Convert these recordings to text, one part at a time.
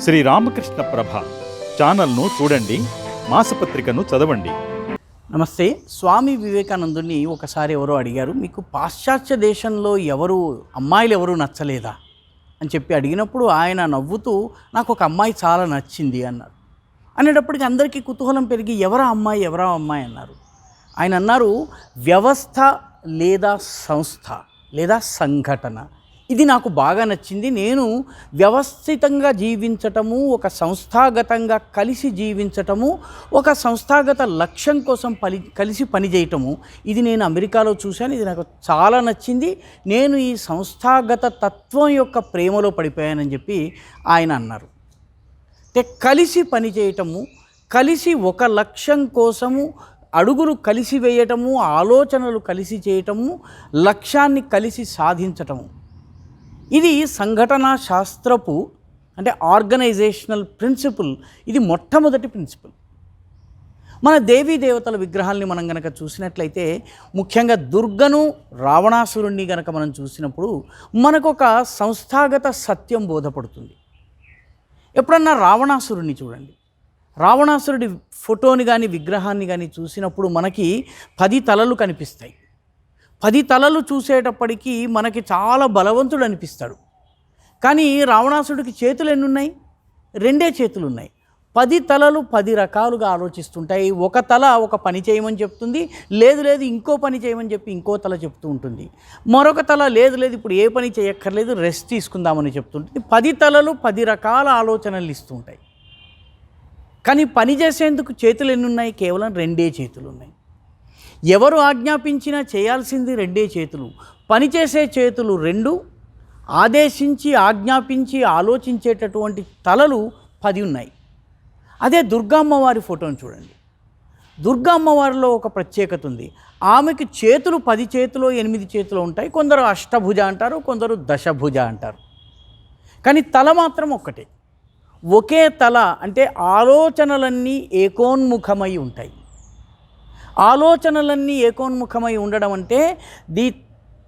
శ్రీ రామకృష్ణ ప్రభ ఛానల్ను చూడండి మాసపత్రికను చదవండి. నమస్తే. స్వామి వివేకానందుని ఒకసారి ఎవరో అడిగారు మీకు పాశ్చాత్య దేశంలో ఎవరు అమ్మాయిలు ఎవరు నచ్చలేదా? అని చెప్పి అడిగినప్పుడు ఆయన నవ్వుతూ నాకు ఒక అమ్మాయి చాలా నచ్చింది అన్నారు. అనేటప్పటికి అందరికీ కుతూహలం పెరిగి ఎవరా అమ్మాయి ఎవరా అమ్మాయి? అన్నారు. ఆయన అన్నారు వ్యవస్థ లేదా సంస్థ లేదా సంఘటన ఇది నాకు బాగా నచ్చింది. నేను వ్యవస్థితంగా జీవించటము ఒక సంస్థాగతంగా కలిసి జీవించటము ఒక సంస్థాగత లక్ష్యం కోసం పలి కలిసి పనిచేయటము. ఇది నేను అమెరికాలో చూశాను. ఇది నాకు చాలా నచ్చింది. నేను ఈ సంస్థాగత తత్వం యొక్క ప్రేమలో పడిపోయానని చెప్పి ఆయన అన్నారు. అంటే కలిసి పనిచేయటము కలిసి ఒక లక్ష్యం కోసము అడుగులు కలిసి వేయటము ఆలోచనలు కలిసి చేయటము లక్ష్యాన్ని కలిసి సాధించటము. ఇది సంఘటనా శాస్త్రపు అంటే ఆర్గనైజేషనల్ ప్రిన్సిపల్. ఇది మొట్టమొదటి ప్రిన్సిపల్. మన దేవీ దేవతల విగ్రహాల్ని మనం గనక చూసినట్లయితే ముఖ్యంగా దుర్గను రావణాసురుణ్ణి గనక మనం చూసినప్పుడు మనకు ఒక సంస్థాగత సత్యం బోధపడుతుంది. ఎప్పుడన్నా రావణాసురుణ్ణి చూడండి. రావణాసురుడి ఫోటోని కానీ విగ్రహాన్ని కానీ చూసినప్పుడు మనకి పది తలలు కనిపిస్తాయి. పది తలలు చూసేటప్పటికీ మనకి చాలా బలవంతుడు అనిపిస్తాడు. కానీ రావణాసుడికి చేతులు ఎన్ని ఉన్నాయి రెండే చేతులు ఉన్నాయి. పది తలలు పది రకాలుగా ఆలోచిస్తుంటాయి. ఒక తల ఒక పని చేయమని చెప్తుంది లేదు లేదు ఇంకో పని చేయమని చెప్పి ఇంకో తల చెప్తూ ఉంటుంది. మరొక తల లేదు లేదు ఇప్పుడు ఏ పని చేయక్కర్లేదు రెస్ట్ తీసుకుందామని చెప్తుంటుంది. పది తలలు పది రకాల ఆలోచనలు ఇస్తుంటాయి కానీ పని చేసేందుకు చేతులు ఎన్ని ఉన్నాయి కేవలం రెండే చేతులు ఉన్నాయి. ఎవరు ఆజ్ఞాపించినా చేయాల్సింది రెండే చేతులు. పనిచేసే చేతులు రెండు ఆదేశించి ఆజ్ఞాపించి ఆలోచించేటటువంటి తలలు పది ఉన్నాయి. అదే దుర్గామ్మవారి ఫోటోని చూడండి. దుర్గామ్మవారిలో ఒక ప్రత్యేకత ఉంది. ఆమెకి చేతులు పది చేతులు ఎనిమిది చేతులు ఉంటాయి. కొందరు అష్టభుజ అంటారు కొందరు దశభుజ అంటారు. కానీ తల మాత్రం ఒక్కటే. ఒకే తల అంటే ఆలోచనలన్నీ ఏకోన్ముఖమై ఉంటాయి. ఆలోచనలన్నీ ఏకోన్ముఖమై ఉండడం అంటే ది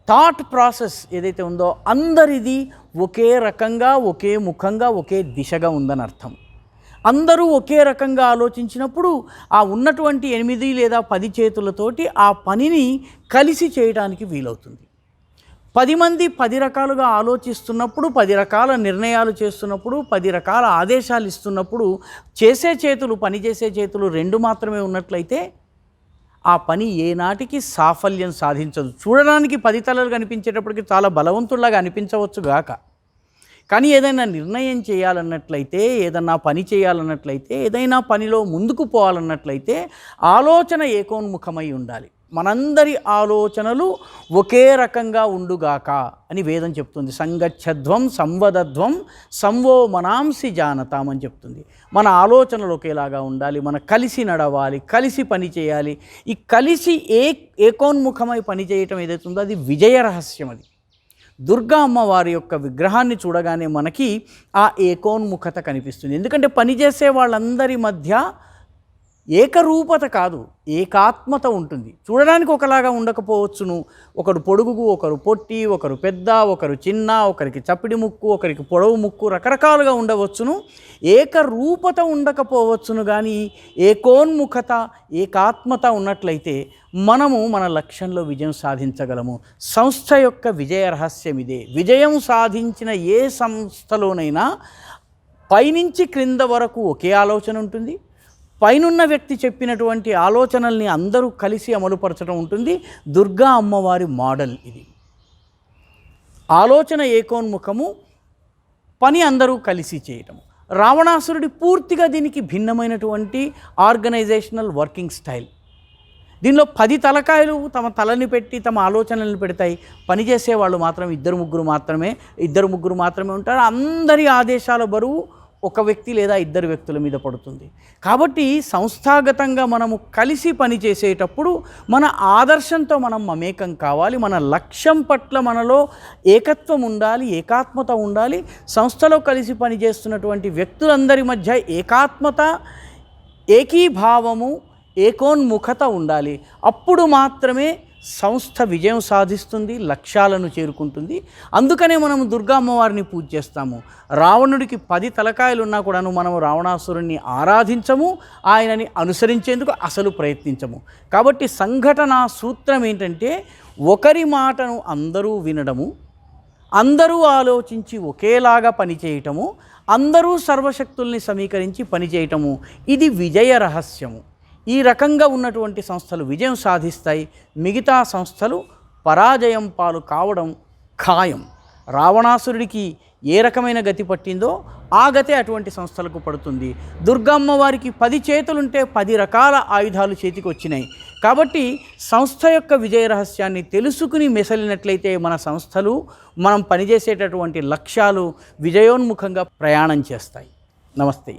థాట్ ప్రాసెస్ ఏదైతే ఉందో అందరిది ఒకే రకంగా ఒకే ముఖంగా ఒకే దిశగా ఉందని అర్థం. అందరూ ఒకే రకంగా ఆలోచించినప్పుడు ఆ ఉన్నటువంటి ఎనిమిది లేదా పది చేతులతోటి ఆ పనిని కలిసి చేయడానికి వీలవుతుంది. పది మంది పది రకాలుగా ఆలోచిస్తున్నప్పుడు పది రకాల నిర్ణయాలు చేస్తున్నప్పుడు పది రకాల ఆదేశాలు ఇస్తున్నప్పుడు చేసే చేతులు పనిచేసే చేతులు రెండు మాత్రమే ఉన్నట్లయితే ఆ పని ఏనాటికి సాఫల్యం సాధించదు. చూడడానికి పది తలలు కనిపించేటప్పటికి చాలా బలవంతుల్లాగా అనిపించవచ్చు గాక. కానీ ఏదైనా నిర్ణయం చేయాలన్నట్లయితే ఏదన్నా పని చేయాలన్నట్లయితే ఏదైనా పనిలో ముందుకు పోవాలన్నట్లయితే ఆలోచన ఏకోన్ముఖమై ఉండాలి. మనందరి ఆలోచనలు ఒకే రకంగా ఉండుగాక అని వేదం చెప్తుంది. సంగచ్చధ్వం సంవదధ్వం సంవో మనాంసి జానతాం అని చెప్తుంది. మన ఆలోచనలు ఒకేలాగా ఉండాలి మన కలిసి నడవాలి కలిసి పని చేయాలి. ఈ కలిసి ఏ ఏకోన్ముఖమై పని చేయటం ఏదైతే ఉందో అది విజయ రహస్యం అది. దుర్గా అమ్మవారి యొక్క విగ్రహాన్ని చూడగానే మనకి ఆ ఏకోన్ముఖత కనిపిస్తుంది. ఎందుకంటే పనిచేసే వాళ్ళందరి మధ్య ఏకరూపత కాదు ఏకాత్మత ఉంటుంది. చూడడానికి ఒకలాగా ఉండకపోవచ్చును. ఒకరు పొడుగు ఒకరు పొట్టి ఒకరు పెద్ద ఒకరు చిన్న ఒకరికి చప్పిడి ముక్కు ఒకరికి పొడవు ముక్కు రకరకాలుగా ఉండవచ్చును. ఏకరూపత ఉండకపోవచ్చును కానీ ఏకోన్ముఖత ఏకాత్మత ఉన్నట్లయితే మనము మన లక్ష్యంలో విజయం సాధించగలము. సంస్థ యొక్క విజయ రహస్యం ఇదే. విజయం సాధించిన ఏ సంస్థలోనైనా పైనుంచి క్రింద వరకు ఒకే ఆలోచన ఉంటుంది. పైనున్న వ్యక్తి చెప్పినటువంటి ఆలోచనల్ని అందరూ కలిసి అమలుపరచడం ఉంటుంది. దుర్గా అమ్మవారి మోడల్ ఇది. ఆలోచన ఏకోన్ముఖము పని అందరూ కలిసి చేయటం రావణాసురుడి పూర్తిగా దీనికి భిన్నమైనటువంటి ఆర్గనైజేషనల్ వర్కింగ్ స్టైల్. దీనిలో పది తలకాయలు తమ తలని పెట్టి తమ ఆలోచనలను పెడతాయి. పనిచేసే వాళ్ళు మాత్రం ఇద్దరు ముగ్గురు మాత్రమే ఇద్దరు ముగ్గురు మాత్రమే ఉంటారు. అందరి ఆదేశాల బరువు ఒక వ్యక్తి లేదా ఇద్దరు వ్యక్తుల మీద పడుతుంది. కాబట్టి సంస్థాగతంగా మనము కలిసి పనిచేసేటప్పుడు మన ఆదర్శంతో మనం మమేకం కావాలి మన లక్ష్యం పట్ల మనలో ఏకత్వం ఉండాలి ఏకాత్మత ఉండాలి. సంస్థలో కలిసి పనిచేస్తున్నటువంటి వ్యక్తులందరి మధ్య ఏకాత్మత ఏకీభావము ఏకోన్ముఖత ఉండాలి. అప్పుడు మాత్రమే సంస్థ విజయం సాధిస్తుంది లక్ష్యాలను చేరుకుంటుంది. అందుకనే మనం దుర్గా అమ్మవారిని పూజ చేస్తాము. రావణుడికి పది తలకాయలు ఉన్నా కూడాను మనం రావణాసురుణ్ణి ఆరాధించము ఆయనని అనుసరించేందుకు అసలు ప్రయత్నించము. కాబట్టి సంఘటన సూత్రం ఏంటంటే ఒకరి మాటను అందరూ వినడము అందరూ ఆలోచించి ఒకేలాగా పనిచేయటము అందరూ సర్వశక్తుల్ని సమీకరించి పనిచేయటము. ఇది విజయ రహస్యము. ఈ రకంగా ఉన్నటువంటి సంస్థలు విజయం సాధిస్తాయి. మిగతా సంస్థలు పరాజయం పాలు కావడం ఖాయం. రావణాసురుడికి ఏ రకమైన గతి పట్టిందో ఆ గతే అటువంటి సంస్థలకు పడుతుంది. దుర్గమ్మ వారికి పది చేతులుంటే పది రకాల ఆయుధాలు చేతికి వచ్చినాయి కాబట్టి సంస్థ యొక్క విజయ రహస్యాన్ని తెలుసుకుని మెసలినట్లయితే మన సంస్థలు మనం పనిచేసేటటువంటి లక్ష్యాలు విజయోన్ముఖంగా ప్రయాణం చేస్తాయి. నమస్తే.